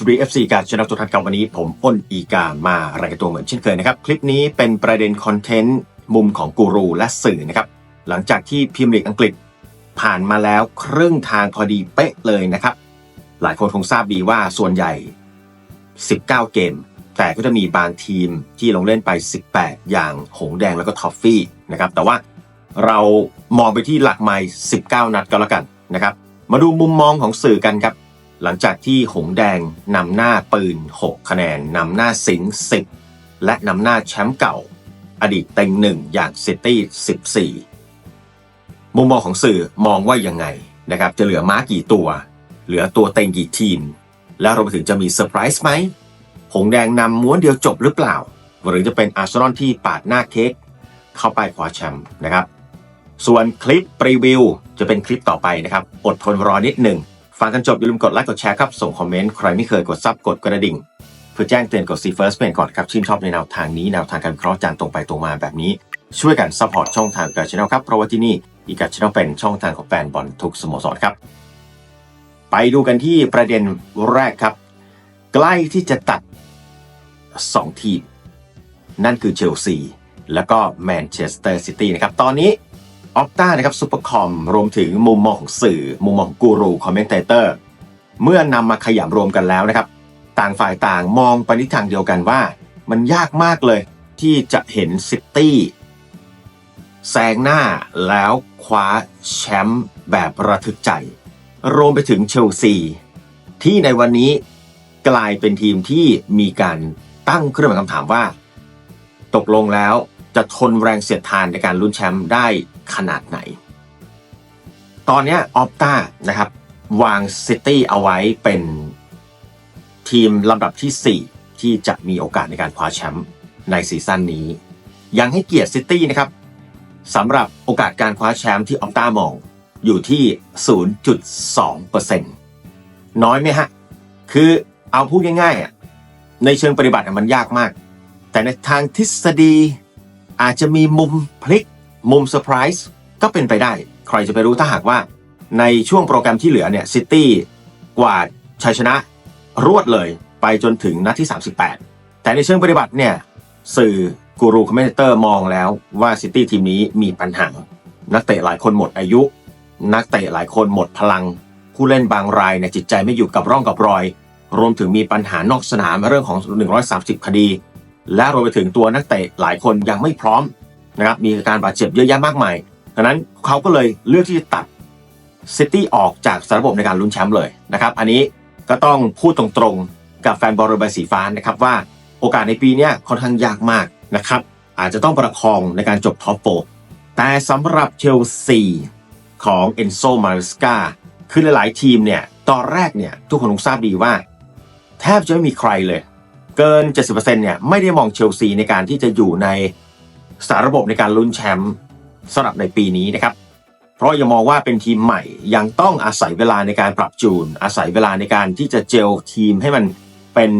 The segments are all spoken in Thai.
วัสดีครับสวัสดี FC การชนะทุกท่านครับวันนี้ ผมอ้นอีกามารายงานตัวเหมือนเช่นเคยนะครับ คลิปนี้เป็นประเด็นคอนเทนต์มุมของกูรูและสื่อนะครับ หลังจากที่พิมพ์ลีกอังกฤษผ่านมาแล้วครึ่งทางพอดีเป๊ะเลยนะครับ หลายคนคงทราบดีว่าส่วนใหญ่ 19 เกม แต่ก็จะมีบางทีมที่ลงเล่นไป 18 อย่างหงแดงแล้วก็ท็อฟฟี่นะครับแต่ว่าเรามองไปที่หลักไมล์19 นัดก็แล้วกันนะครับ มาดูมุมมองของสื่อกันครับ หลังจากที่หงแดงนำหน้าปืน 6 คะแนนนำหน้าสิงห์10 และนำหน้าแชมป์เก่า อดีตเต็งหนึ่งอย่างซิตี้14 มุมมองของสื่อมองว่ายังไงนะครับจะเหลือม้ากี่ตัว เหลือตัวเต็งกี่ทีม แล้วเราไปถึงจะมีเซอร์ไพรส์ไหม หงแดงนำม้วนเดียวจบหรือเปล่า หรือจะเป็นอาร์เซนอลที่ปาดหน้าเค้กเข้าไปคว้าแชมป์นะครับ ส่วนคลิปรีวิวจะเป็นคลิปต่อไปนะครับ อดทนรอนิดหนึ่ง ฟังกันจบอย่าลืมกดไลค์กดแชร์ครับส่งคอมเมนต์ใครไม่เคยกดซับกดกระดิ่ง เพื่อแจ้งเตือนกดซีเฟิร์สเป็นก่อนครับชื่นชอบในแนวทางนี้แนวทางการวิเคราะห์จานตรงไปตรงมาแบบนี้ ช่วยกันซัพพอร์ตช่องทางกับช anel ครับเพราะว่าที่นี่อีกาช anel เป็นช่องทางของแฟนบอลทุกสโมสรครับ ไปดูกันที่ประเด็นแรกครับ ใกล้ที่จะตัด 2 ทีม นั่นคือเชลซีแล้วก็แมนเชสเตอร์ซิตี้นะครับตอนนี้ ออฟต้านะครับซูเปอร์คอมรวมถึงมุมมองของสื่อ มุมมองของกูรูคอมเมนเตเตอร์เมื่อนำมาขยำรวมกันแล้วนะครับ ต่างฝ่ายต่างมองไปในทางเดียวกันว่า มันยากมากเลยที่จะเห็นซิตี้แซงหน้าแล้วคว้าแชมป์แบบระทึกใจ รวมไปถึงเชลซี ที่ในวันนี้กลายเป็นทีมที่มีการตั้งเครื่องหมายคำถามว่า ตกลงแล้วจะทนแรงเสียดทานในการลุ้นแชมป์ได้ ขนาดไหน ตอนนี้ออฟตานะครับ วางซิตี้เอาไว้เป็นทีมลำดับที่ 4 ที่จะมีโอกาสในการคว้าแชมป์ในซีซั่นนี้ ยังให้เกียรติซิตี้นะครับสำหรับโอกาสการคว้าแชมป์ที่ออฟตามองอยู่ที่ 0.2%น้อยไหมฮะ คือเอาพูดง่ายๆอะในเชิงปฏิบัติมันยากมาก แต่ในทางทฤษฎีอาจจะมีมุมพลิก มุมเซอร์ไพรส์ก็เป็นไปได้ ใครจะไปรู้ถ้าหากว่าในช่วงโปรแกรมที่เหลือเนี่ยซิตี้กวาดชัยชนะรวดเลยไปจนถึงนัดที่ 38 แต่ในเชิงปฏิบัติเนี่ยสื่อกูรูคอมเมนเตอร์มองแล้วว่าซิตี้ทีมนี้มีปัญหา นักเตะหลายคนหมดอายุ นักเตะหลายคนหมดพลัง ผู้เล่นบางรายเนี่ยจิตใจไม่อยู่กับร่องกับรอย รวมถึงมีปัญหานอกสนามเรื่องของ 130 คดี และรวมไปถึงตัวนักเตะหลายคนยังไม่พร้อม นะครับมีอาการบาดเจ็บเยอะแยะมากมายดังนั้นเขาก็เลยเลือกที่จะตัดซิตี้ออกจากระบบในการลุ้นแชมป์เลยนะครับ อันนี้ก็ต้องพูดตรงๆกับแฟนบอลเรือใบสีฟ้านะครับว่าโอกาสในปีนี้ค่อนข้างยากมากนะครับ อาจจะต้องประคองในการจบท็อปโฟร์แต่สำหรับเชลซีของเอนโซมาริสกาคือหลายๆทีมเนี่ยตอนแรกเนี่ยทุกคนคงทราบดีว่า แทบจะไม่มีใครเลย เกิน 70%เนี่ยไม่ได้มองเชลซีในการที่จะอยู่ใน สารระบบในการลุ้นแชมป์สำหรับในปีนี้นะครับ เพราะยังมองว่าเป็นทีมใหม่ยังต้องอาศัยเวลาในการปรับจูน อาศัยเวลาในการที่จะเจลทีมให้มันเป็น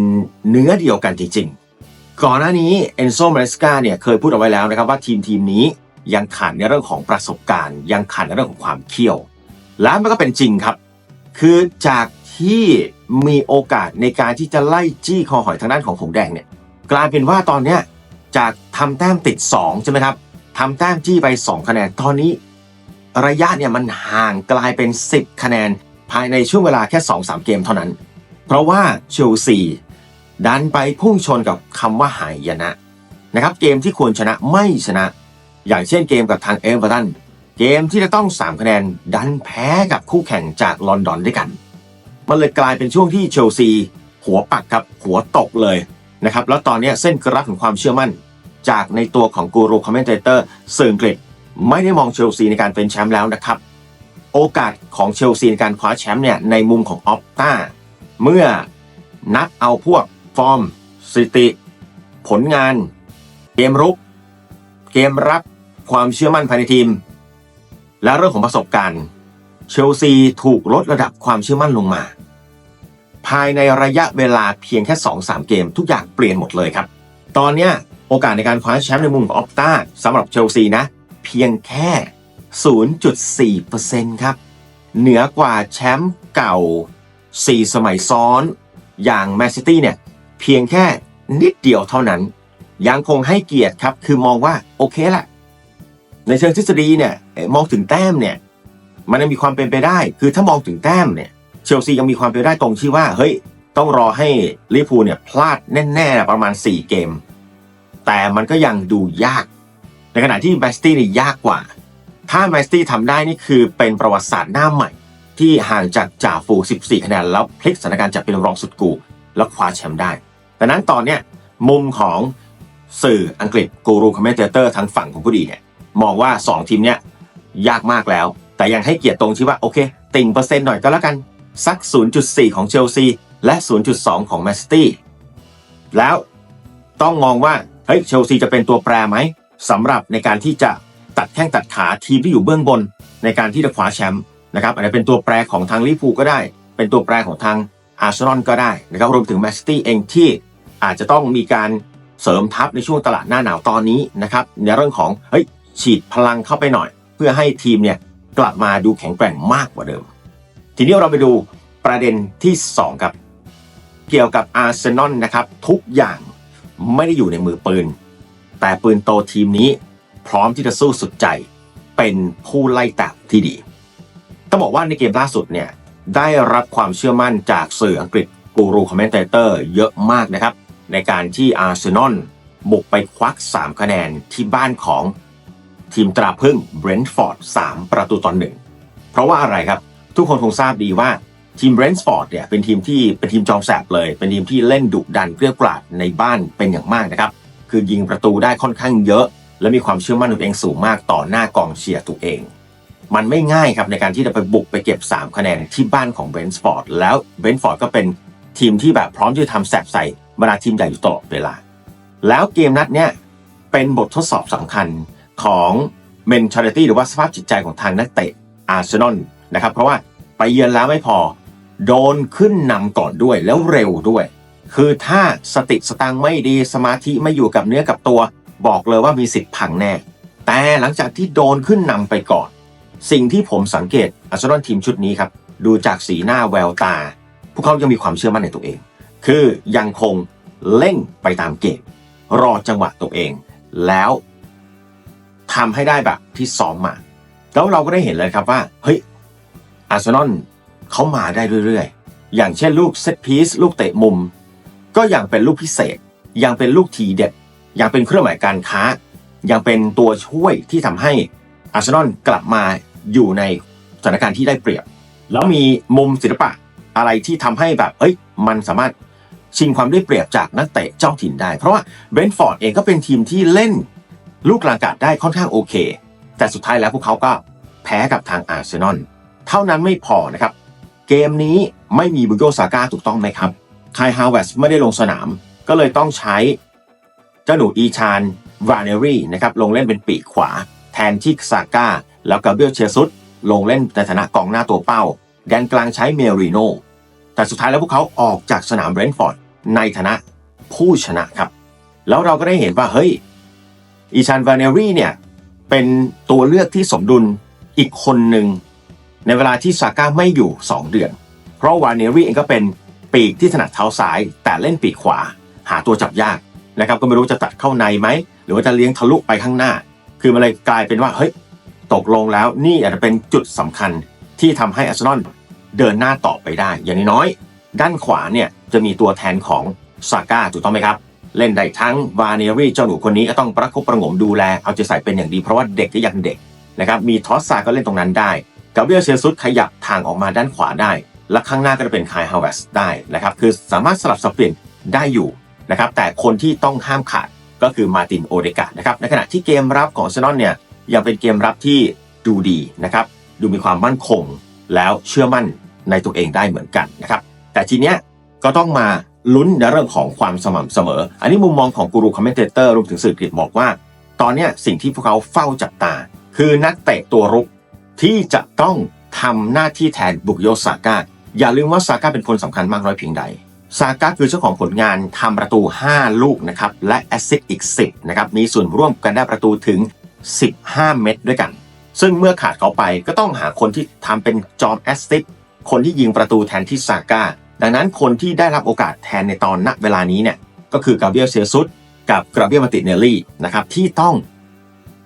เนื้อเดียวกันจริงๆ ก่อนหน้านี้เอนโซมาริสกาเนี่ยเคยพูดเอาไว้แล้วนะครับว่าทีมทีมนี้ยังขาดในเรื่องของประสบการณ์ ยังขาดในเรื่องของความเขี้ยว และมันก็เป็นจริงครับ คือจากที่มีโอกาสในการที่จะไล่จี้คอหอยทางด้านของผงแดงเนี่ยกลายเป็นว่าตอนเนี้ย จากทำแต้มติด 2 ใช่ไหมครับทำแต้มจี้ไป 2 คะแนนตอนนี้ ระยะเนี่ยมันห่างกลายเป็น 10 คะแนน ภายในช่วงเวลาแค่ 2-3 เกมเท่านั้น เพราะว่าเชลซีดันไปพุ่งชนกับคำว่าหายนะนะครับเกมที่ควรชนะไม่ชนะ อย่างเช่นเกมกับทางเอเวอร์ตันเกมที่จะต้อง 3 คะแนนดันแพ้กับคู่แข่งจากลอนดอนด้วยกัน มันเลยกลายเป็นช่วงที่เชลซีหัวปักครับหัวตกเลยนะครับแล้วตอนนี้เส้นกราฟของความเชื่อมั่น จากในตัวของกูรูคอมเมนเตอร์เซิร์งเกรดไม่ได้มองเชลซีในการเป็นแชมป์แล้วนะครับ โอกาสของเชลซีในการคว้าแชมป์เนี่ยในมุมของออฟต้าเมื่อนับเอาพวกฟอร์มสติ ผลงาน เกมรุก เกมรับความเชื่อมั่นภายในทีม และเรื่องของประสบการณ์เชลซีถูกลดระดับความเชื่อมั่นลงมา ภายในระยะเวลาเพียงแค่ 2-3 เกมทุกอย่างเปลี่ยนหมดเลยครับ ตอนเนี้ย โอกาสในการคว้าแชมป์ในมุมของออฟตาสำหรับเชลซีนะ เพียงแค่ 0.4%ครับ เหนือกว่าแชมป์เก่า 4 สมัยซ้อน อย่างแมนซิตี้เนี่ย เพียงแค่นิดเดียวเท่านั้น ยังคงให้เกียรติครับ คือมองว่าโอเคแหละ ในเชิงทฤษฎีเนี่ย มองถึงแต้มเนี่ย มันยังมีความเป็นไปได้ คือถ้ามองถึงแต้มเนี่ย เชลซียังมีความเป็นไปได้ตรงที่ว่า เฮ้ย ต้องรอให้ลิเวอร์พูลเนี่ยพลาดแน่ๆ ประมาณ 4 เกม แต่มันก็ยังดูยาก ในขณะที่แมนซิตี้นี่ยากกว่า ถ้าแมนซิตี้ทำได้นี่คือเป็นประวัติศาสตร์หน้าใหม่ ที่ห่างจากจ่าฝูง14 คะแนนแล้วพลิกสถานการณ์จากเป็นรองสุดกูแล้วคว้าแชมป์ได้ดังนั้นตอนเนี้ยมุมของสื่ออังกฤษกูรูคอมเมนเตอร์ทางฝั่งของผู้ดีเนี่ยมองว่า 2 ทีมเนี้ยยากมากแล้ว แต่ยังให้เกียรติตรงที่ว่า โอเค ติ่งเปอร์เซ็นต์หน่อยก็แล้วกัน สัก 0.4 ของเชลซี และ 0.2 ของแมนซิตี้แล้วต้องมองว่า เฮ้ยเชลซีจะเป็นตัวแปรไหมสำหรับในการที่จะตัดแข้งตัดขาทีมที่อยู่เบื้องบน ในการที่จะคว้าแชมป์นะครับอาจจะเป็นตัวแปรของทางลิเวอร์พูลก็ได้ เป็นตัวแปรของทางอาร์เซนอลก็ได้นะครับรวมถึงแมนซิตี้เองที่อาจจะต้องมีการเสริมทัพในช่วงตลาดหน้าหนาวตอนนี้นะครับในเรื่องของเฮ้ยฉีดพลังเข้าไปหน่อย เพื่อให้ทีมเนี่ยกลับมาดูแข็งแกร่งมากกว่าเดิม ทีนี้เราไปดูประเด็นที่ 2 ครับ เกี่ยวกับอาร์เซนอลนะครับทุกอย่าง ไม่ได้อยู่ในมือปืน แต่ปืนโตทีมนี้พร้อมที่จะสู้สุดใจ เป็นผู้ไล่แตะที่ดี ต้องบอกว่าในเกมล่าสุดเนี่ยได้รับความเชื่อมั่นจากสื่ออังกฤษกูรูคอมเมนเตเตอร์เยอะมากนะครับ ในการที่อาร์เซนอลบุกไปควัก 3 คะแนนที่บ้านของทีมตราพึ่งเบรนท์ฟอร์ด3ประตูต่อหนึ่งเพราะว่าอะไรครับ ทุกคนคงทราบดีว่า ทีมเบรนท์ฟอร์ดเนี่ยเป็นทีมที่เป็นทีมจอมแสบเลย เป็นทีมที่เล่นดุดันเกลี้ยกล่อมในบ้านเป็นอย่างมากนะครับ คือยิงประตูได้ค่อนข้างเยอะ และมีความเชื่อมั่นในตัวเองสูงมากต่อหน้ากองเชียร์ตัวเอง มันไม่ง่ายครับในการที่จะไปบุกไปเก็บ 3 คะแนนที่บ้านของเบรนท์ฟอร์ดแล้วเบรนท์ฟอร์ดก็เป็นทีมที่แบบพร้อมที่จะทำแสบใส่บรรดาทีมใหญ่อยู่ตลอดเวลา แล้วเกมนัดเนี้ยเป็นบททดสอบสำคัญของ mentality หรือว่าสภาพจิตใจของทางนักเตะอาร์เซนอลนะครับเพราะว่าไปเยือนแล้วไม่พอ โดนขึ้นนำก่อนด้วยแล้วเร็วด้วย คือถ้าสติสตังไม่ดีสมาธิไม่อยู่กับเนื้อกับตัว บอกเลยว่ามีสิทธิ์พังแน่ แต่หลังจากที่โดนขึ้นนำไปก่อน สิ่งที่ผมสังเกตอาร์เซนอลทีมชุดนี้ครับ ดูจากสีหน้าแววตา พวกเขายังมีความเชื่อมั่นในตัวเอง คือยังคงเล่งไปตามเกมรอจังหวะตัวเอง แล้วทำให้ได้แบบที่ซ้อมมา แล้วเราก็ได้เห็นเลยครับว่าเฮ้ยอาร์เซนอล เขามาได้เรื่อยๆ อย่างเช่นลูกเซตพีซลูกเตะมุม ก็ยังเป็นลูกพิเศษ ยังเป็นลูกทีเด็ด ยังเป็นเครื่องหมายการค้า ยังเป็นตัวช่วยที่ทำให้อาร์เซนอลกลับมาอยู่ในสถานการณ์ที่ได้เปรียบ แล้วมีมุมศิลปะอะไรที่ทำให้แบบ เอ้ย มันสามารถชิงความได้เปรียบจากนักเตะเจ้าถิ่นได้ เพราะว่าเบรนท์ฟอร์ดเองก็เป็นทีมที่เล่น ลูกกลางกาศได้ค่อนข้างโอเค แต่สุดท้ายแล้วพวกเขาก็แพ้กับทางอาร์เซนอล เท่านั้นไม่พอนะครับ เกมนี้ไม่มีบุโยซาก้าถูกต้องไหมครับคายฮาวเวสไม่ได้ลงสนาม ก็เลยต้องใช้เจ้าหนูอีชานวานเนรีนะครับลงเล่นเป็นปีกขวา แทนที่ซาก้าแล้วกาเบียลเชซุสลงเล่นในฐานะกองหน้าตัวเป้า แดนกลางใช้เมริโนแต่สุดท้ายแล้วพวกเขาออกจากสนามเบรนท์ฟอร์ดในฐานะผู้ชนะครับ แล้วเราก็ได้เห็นว่าเฮ้ยอีชานวานเนรีเนี่ยเป็นตัวเลือกที่สมดุลอีกคนหนึ่ง ในเวลาที่ซาก้าไม่อยู่ 2 เดือน เพราะวาเนรี่เองก็เป็นปีกที่ถนัดเท้าซ้าย แต่เล่นปีกขวา หาตัวจับยากนะครับก็ไม่รู้จะตัดเข้าในไหม หรือว่าจะเลี้ยงทะลุไปข้างหน้า คือมันเลยกลายเป็นว่าเฮ้ยตกลงแล้วนี่อาจจะเป็นจุดสำคัญที่ทำให้อาร์เซนอลเดินหน้าต่อไปได้ อย่างน้อย ด้านขวาเนี่ยจะมีตัวแทนของซาก้าถูกต้องไหมครับ เล่นได้ทั้งวาเนรี่เจ้าหนูคนนี้ก็ต้องประคบประงมดูแลเอาใจใส่เป็นอย่างดีเพราะว่าเด็กก็ยังเด็กนะครับมีทอสซาก็เล่นตรงนั้นได้ กาเบียลเชซุสขยับทางออกมาด้านขวาได้ และข้างหน้าก็จะเป็นคายฮาวเวสได้นะครับคือสามารถสลับสับเปลี่ยนได้อยู่นะครับแต่คนที่ต้องห้ามขาดก็คือมาตินโอเดกานะครับในขณะที่เกมรับของเซนอลเนี่ยยังเป็นเกมรับที่ดูดีนะครับดูมีความมั่นคง แล้วเชื่อมั่นในตัวเองได้เหมือนกันนะครับแต่ทีเนี้ยก็ต้องมาลุ้นในเรื่องของความสม่ำเสมอ อันนี้มุมมองของกูรูคอมเมนเตอร์รวมถึงสื่ออังกฤษบอกว่า ตอนเนี้ยสิ่งที่พวกเขาเฝ้าจับตา คือนักเตะตัวรุก ที่จะต้องทำหน้าที่แทนบุกโยซาก้าอย่าลืมว่าซาก้าเป็นคนสำคัญมากน้อยเพียงใดซาก้าคือเจ้าของผลงานทำประตู 5 ลูกนะครับและแอสซิสต์อีก 10นะครับมีส่วนร่วมกันได้ประตูถึง 15 เม็ดด้วยกัน ซึ่งเมื่อขาดเขาไปก็ต้องหาคนที่ทำเป็นจอมแอสซิสต์คนที่ยิงประตูแทนที่ซาก้าดังนั้นคนที่ได้รับโอกาสแทนในตอนณเวลานี้เนี่ยก็คือกาเบียลเซียซุสกับกราเบียลมาติเนลลี่นะครับที่ต้อง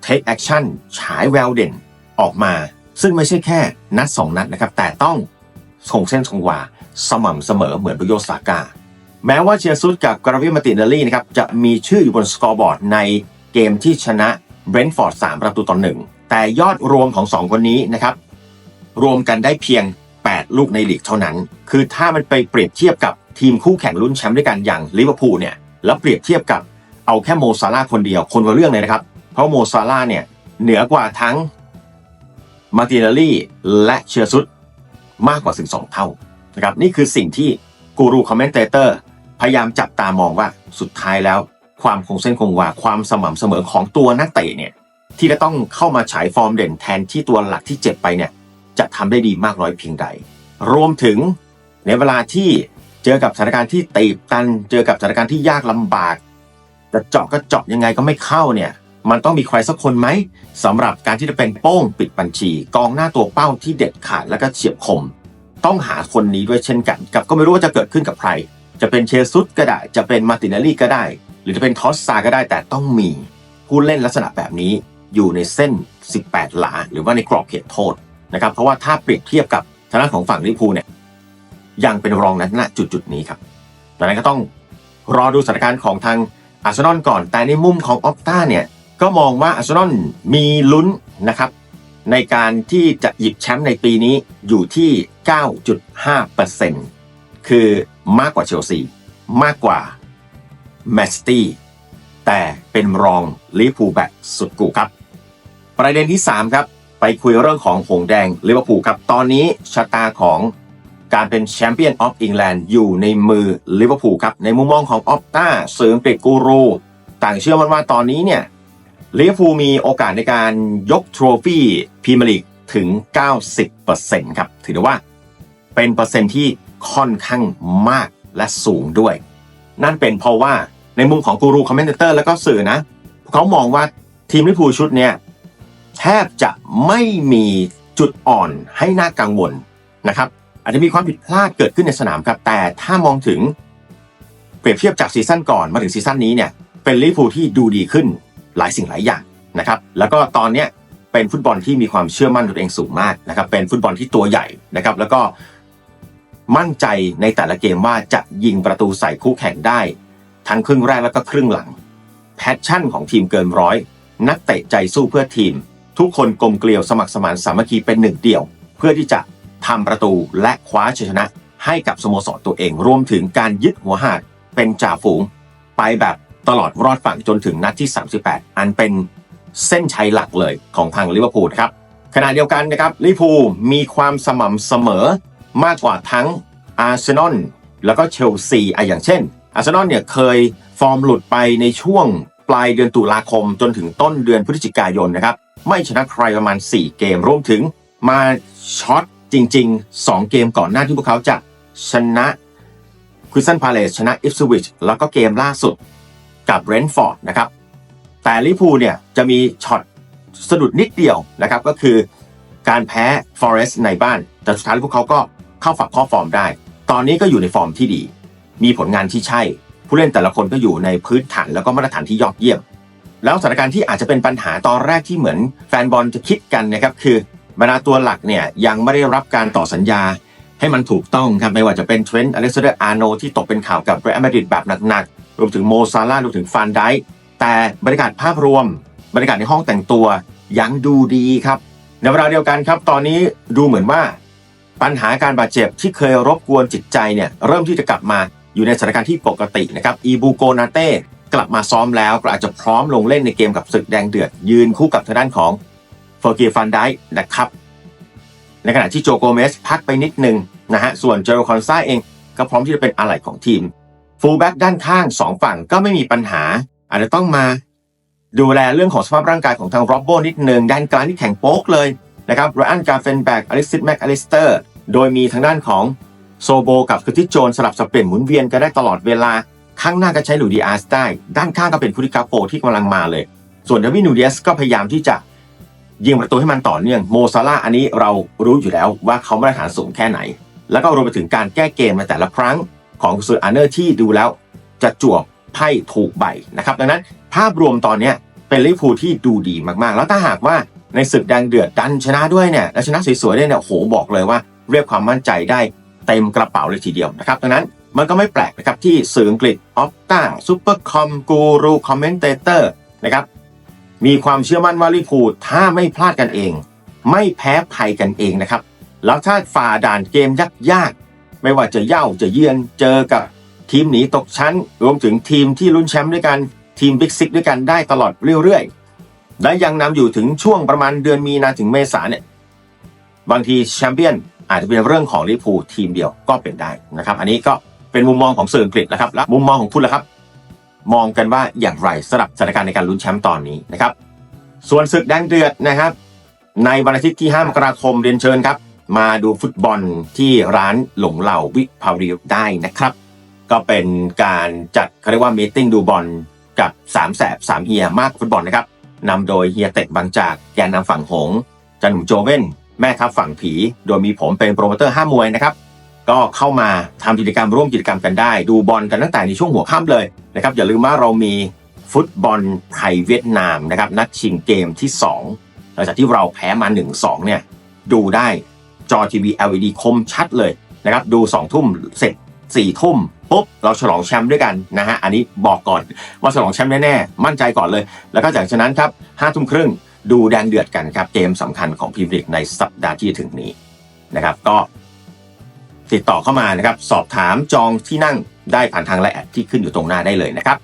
take action ฉายแววเด่นออกมา ซึ่งไม่ใช่แค่นัด 2 นัดนะครับ แต่ต้องคงเส้นคงวา สม่ำเสมอเหมือนบุโยสากา แม้ว่าเชียร์ซุสกับกราเบียลมาตินเนลลี่นะครับจะมีชื่ออยู่บนสกอร์บอร์ดในเกมที่ชนะเบรนท์ฟอร์ด3ประตูต่อหนึ่งแต่ยอดรวมของ 2 คนนี้นะครับรวมกันได้เพียง 8 ลูกในลีกเท่านั้น คือถ้ามันไปเปรียบเทียบกับทีมคู่แข่งรุ่นแชมป์ด้วยกันอย่างลิเวอร์พูลเนี่ยแล้วเปรียบเทียบกับเอาแค่โมซาร่าคนเดียวคนละเรื่องเลยนะครับ เพราะโมซาร่าเนี่ยเหนือกว่าทั้ง มาติเนลลี่และเชียร์ซุดมากกว่าถึงสองเท่านะครับนี่คือสิ่งที่กูรูคอมเมนเตเตอร์พยายามจับตามองว่าสุดท้ายแล้ว ความคงเส้นคงวาความสม่ำเสมอของตัวนักเตะเนี่ยที่จะต้องเข้ามาฉายฟอร์มเด่นแทนที่ตัวหลักที่เจ็บไปเนี่ยจะทำได้ดีมากน้อยเพียงใด รวมถึงในเวลาที่เจอกับสถานการณ์ที่ตีบตัน เจอกับสถานการณ์ที่ยากลำบากจะเจาะก็เจาะยังไงก็ไม่เข้าเนี่ย มันต้องมีใครสักคนไหมสำหรับการที่จะเป็นโป้งปิดบัญชี กองหน้าตัวเป้าที่เด็ดขาดและก็เฉียบคม ต้องหาคนนี้ด้วยเช่นกัน กับก็ไม่รู้ว่าจะเกิดขึ้นกับใคร จะเป็นเชซุสก็ได้ จะเป็นมาตินลลี่ก็ได้ หรือจะเป็นทอสซาก็ได้แต่ต้องมี ผู้เล่นลักษณะแบบนี้อยู่ในเส้น 18 หลา หรือว่าในกรอบเขตโทษนะครับเพราะว่าถ้าเปรียบเทียบกับทางด้านของฝั่งลิพูเนี่ยยังเป็นรองนั้นณจุดจุดนี้ครับดังนั้นก็ต้องรอดูสถานการณ์ของทางอาร์เซนอลก่อน แต่ในมุมของออฟต้าเนี่ย ก็มองว่าอาร์เซนอลมีลุ้นนะครับ ในการที่จะหยิบแชมป์ในปีนี้อยู่ที่ 9.5%คือมากกว่าเชลซี มากกว่าแมนซิตี้แต่เป็นรองลิเวอร์พูลแบบสุดกูครับ ประเด็นที่ 3 ครับ ไปคุยเรื่องของหงแดงลิเวอร์พูลครับ ตอนนี้ชะตาของการเป็นแชมเปี้ยนออฟอิงแลนด์อยู่ในมือลิเวอร์พูลครับ ในมุมมองของออฟต้าเสริมเกรกกูรูต่างเชื่อมันว่าตอนนี้เนี่ย ลิเวอร์พูลมีโอกาสในการยกทรฟี่พรีเมียร์ลีกถึง 90%ครับ ถือได้ว่าเป็นเปอร์เซ็นต์ที่ค่อนข้างมากและสูงด้วย นั่นเป็นเพราะว่าในมุมของกูรูคอมเมนเตอร์แล้วก็สื่อนะ เขามองว่าทีมลิเวอร์พูลชุดเนี้ยแทบจะไม่มีจุดอ่อนให้น่ากังวลนะครับ อาจจะมีความผิดพลาดเกิดขึ้นในสนามครับ แต่ถ้ามองถึงเปรียบเทียบจากซีซั่นก่อนมาถึงซีซั่นนี้เนี่ยเป็นลิเวอร์พูลที่ดูดีขึ้น หลายสิ่งหลายอย่างนะครับ แล้วก็ตอนเนี้ยเป็นฟุตบอลที่มีความเชื่อมั่นตัวเองสูงมากนะครับ เป็นฟุตบอลที่ตัวใหญ่นะครับ แล้วก็มั่นใจในแต่ละเกมว่าจะยิงประตูใส่คู่แข่งได้ ทั้งครึ่งแรกแล้วก็ครึ่งหลัง แพชชั่นของทีมเกินร้อย นักเตะใจสู้เพื่อทีม ทุกคนกลมเกลียวสมัครสมานสามัคคีเป็นหนึ่งเดียว เพื่อที่จะทำประตูและคว้าชัยชนะให้กับสโมสรตัวเองรวมถึงการยึดหัวหาดเป็นจ่าฝูง ไปแบบ ตลอดรอดฝั่งจนถึงนัดที่ 38 อันเป็นเส้นชัยหลักเลยของทางลิเวอร์พูลครับขณะเดียวกันนะครับลิเวอร์พูลมีความสม่ำเสมอมากกว่าทั้งอาร์เซนอลแล้วก็เชลซีอะอย่างเช่น อาร์เซนอลเนี่ยเคยฟอร์มหลุดไปในช่วงปลายเดือนตุลาคมจนถึงต้นเดือนพฤศจิกายนนะครับไม่ชนะใครประมาณ 4 เกมรวมถึงมาช็อตจริง ๆ 2 เกมก่อนหน้าที่พวกเขาจะชนะคริสตันพาเลสชนะอิฟสวิชแล้วก็เกมล่าสุด กับเรนฟอร์ดนะครับแต่ลิพูเนี่ยจะมีช็อตสะดุดนิดเดียวนะครับก็คือการแพ้ฟอเรสต์ในบ้าน แต่สุดท้ายพวกเขาก็เข้าฝักข้อฟอร์มได้ ตอนนี้ก็อยู่ในฟอร์มที่ดี มีผลงานที่ใช่ ผู้เล่นแต่ละคนก็อยู่ในพื้นฐานแล้วก็มาตรฐานที่ยอดเยี่ยม แล้วสถานการณ์ที่อาจจะเป็นปัญหาตอนแรกที่เหมือนแฟนบอลจะคิดกันนะครับคือบรรดาตัวหลักเนี่ยยังไม่ได้รับการต่อสัญญาให้มันถูกต้องครับไม่ว่าจะเป็นเทรนต์อเล็กซานเดอร์อาร์โนที่ตกเป็นข่าวกับเรอัลมาดริดแบบหนักๆ รวมถึงโมซาลารวมถึงฟานไดแต่บรรยากาศภาพรวม บรรยากาศในห้องแต่งตัวยังดูดีครับ ในเวลาเดียวกันครับ ตอนนี้ดูเหมือนว่า ปัญหาการบาดเจ็บที่เคยรบกวนจิตใจเนี่ยเริ่มที่จะกลับมาอยู่ในสถานการณ์ที่ปกตินะครับอีบูโกนาเต้กลับมาซ้อมแล้วก็อาจจะพร้อมลงเล่นในเกมกับศึกแดงเดือด ยืนคู่กับทางด้านของเฟอร์กีฟันไดค์นะครับ ในขณะที่โจโกเมสพักไปนิดนึงนะฮะส่วนเจอร์คอนซ่าเองก็พร้อมที่จะเป็นอะไหล่ของทีม ฟูลแบ็กด้านข้างสองฝั่งก็ไม่มีปัญหา อาจจะต้องมาดูแลเรื่องของสภาพร่างกายของทางโรบโบนิดนึงด้านกลางที่แข็งโป๊กเลยนะครับไรอันกาเฟนแบกอลิซิสแม็กอลิสเตอร์โดยมีทางด้านของโซโบกับคือที่โจนสลับสับเปลี่ยนหมุนเวียนกันได้ตลอดเวลา ข้างหน้าก็ใช้หลูดีอาร์สได้ ด้านข้างก็เป็นคุริกาโปที่กำลังมาเลย ส่วนเดวินูเดียสก็พยายามที่จะยิงประตูให้มันต่อเนื่องโมซาลาอันนี้เรารู้อยู่แล้วว่าเขามาตรฐานสูงแค่ไหน แล้วก็รวมไปถึงการแก้เกมในแต่ละครั้ง ของกุนซืออาร์เนอร์ที่ดูแล้วจะจวบไพ่ถูกใบนะครับดังนั้นภาพรวมตอนนี้เป็นลิเวอร์พูลที่ดูดีมากๆ แล้วถ้าหากว่าในศึกแดงเดือดดันชนะด้วยเนี่ยและชนะสวยๆด้วยเนี่ยโอ้โหบอกเลยว่า เรียกความมั่นใจได้เต็มกระเป๋าเลยทีเดียวนะครับดังนั้นมันก็ไม่แปลกนะครับที่สื่ออังกฤษออฟต้าซูเปอร์คอมกูรูคอมเมนเตเตอร์นะครับมีความเชื่อมั่นว่าลิเวอร์พูลถ้าไม่พลาดกันเอง ไม่แพ้ภัยกันเองนะครับ แล้วถ้าฝ่าด่านเกมยากๆ ไม่ว่าจะเย่าจะเยือนเจอกับทีมหนีตกชั้น รวมถึงทีมที่ลุ้นแชมป์ด้วยกันทีมบิ๊กซิกด้วยกันได้ตลอดเรื่อยๆ และยังนำอยู่ถึงช่วงประมาณเดือนมีนาถึงเมษาเนี่ยบางทีแชมเปี้ยนอาจจะเป็นเรื่องของลิปูทีมเดียวก็เป็นได้นะครับ อันนี้ก็เป็นมุมมองของสื่ออังกฤษนะครับและมุมมองของคุณล่ะครับ มองกันว่าอย่างไรสำหรับสถานการณ์ในการลุ้นแชมป์ตอนนี้นะครับ ส่วนศึกแดงเดือดนะครับ ในวันอาทิตย์ที่ 5 มกราคมเรียนเชิญครับ มาดูฟุตบอลที่ร้านหลงเหล่าวิภาวดีได้นะครับ ก็เป็นการจัดเขาเรียกว่ามีติ้งดูบอลกับสามแสบสามเฮียมากฟุตบอลนะครับนำโดยเฮียเต็กบางจากแกนนำฝั่งหงจันหนุ่มโจเว่นแม่ทัพฝั่งผี โดยมีผมเป็นโปรโมเตอร์ห้ามวยนะครับก็เข้ามาทำกิจกรรมร่วมกิจกรรมกันได้ ดูบอลกันตั้งแต่ในช่วงหัวค่ำเลยนะครับอย่าลืมว่าเรามีฟุตบอลไทยเวียดนามนะครับนัดชิงเกมที่ 2 หลังจากที่เราแพ้มา 1-2เนี่ยดูได้ จอทีวี LED คมชัดเลยนะครับดู 2 ทุ่มเสร็จ4ทุ่มปุ๊บเราฉลองแชมป์ด้วยกันนะฮะอันนี้บอกก่อนว่าฉลองแชมป์แน่ๆ มั่นใจก่อนเลย แล้วก็จากฉะนั้นครับ5ทุ่มครึ่งดูแดงเดือดกันครับ เกมสำคัญของพรีเมียร์ลีกในสัปดาห์ที่ถึงนี้นะครับ ก็ติดต่อเข้ามานะครับ สอบถามจองที่นั่งได้ผ่านทางไลน์แอดที่ขึ้นอยู่ตรงหน้าได้เลยนะครับ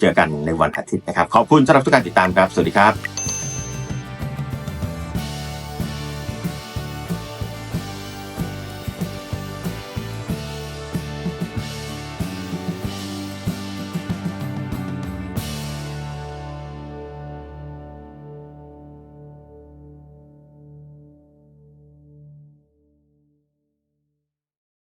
เจอกันในวันอาทิตย์นะครับ ขอบคุณสำหรับทุกการติดตามครับ สวัสดีครับ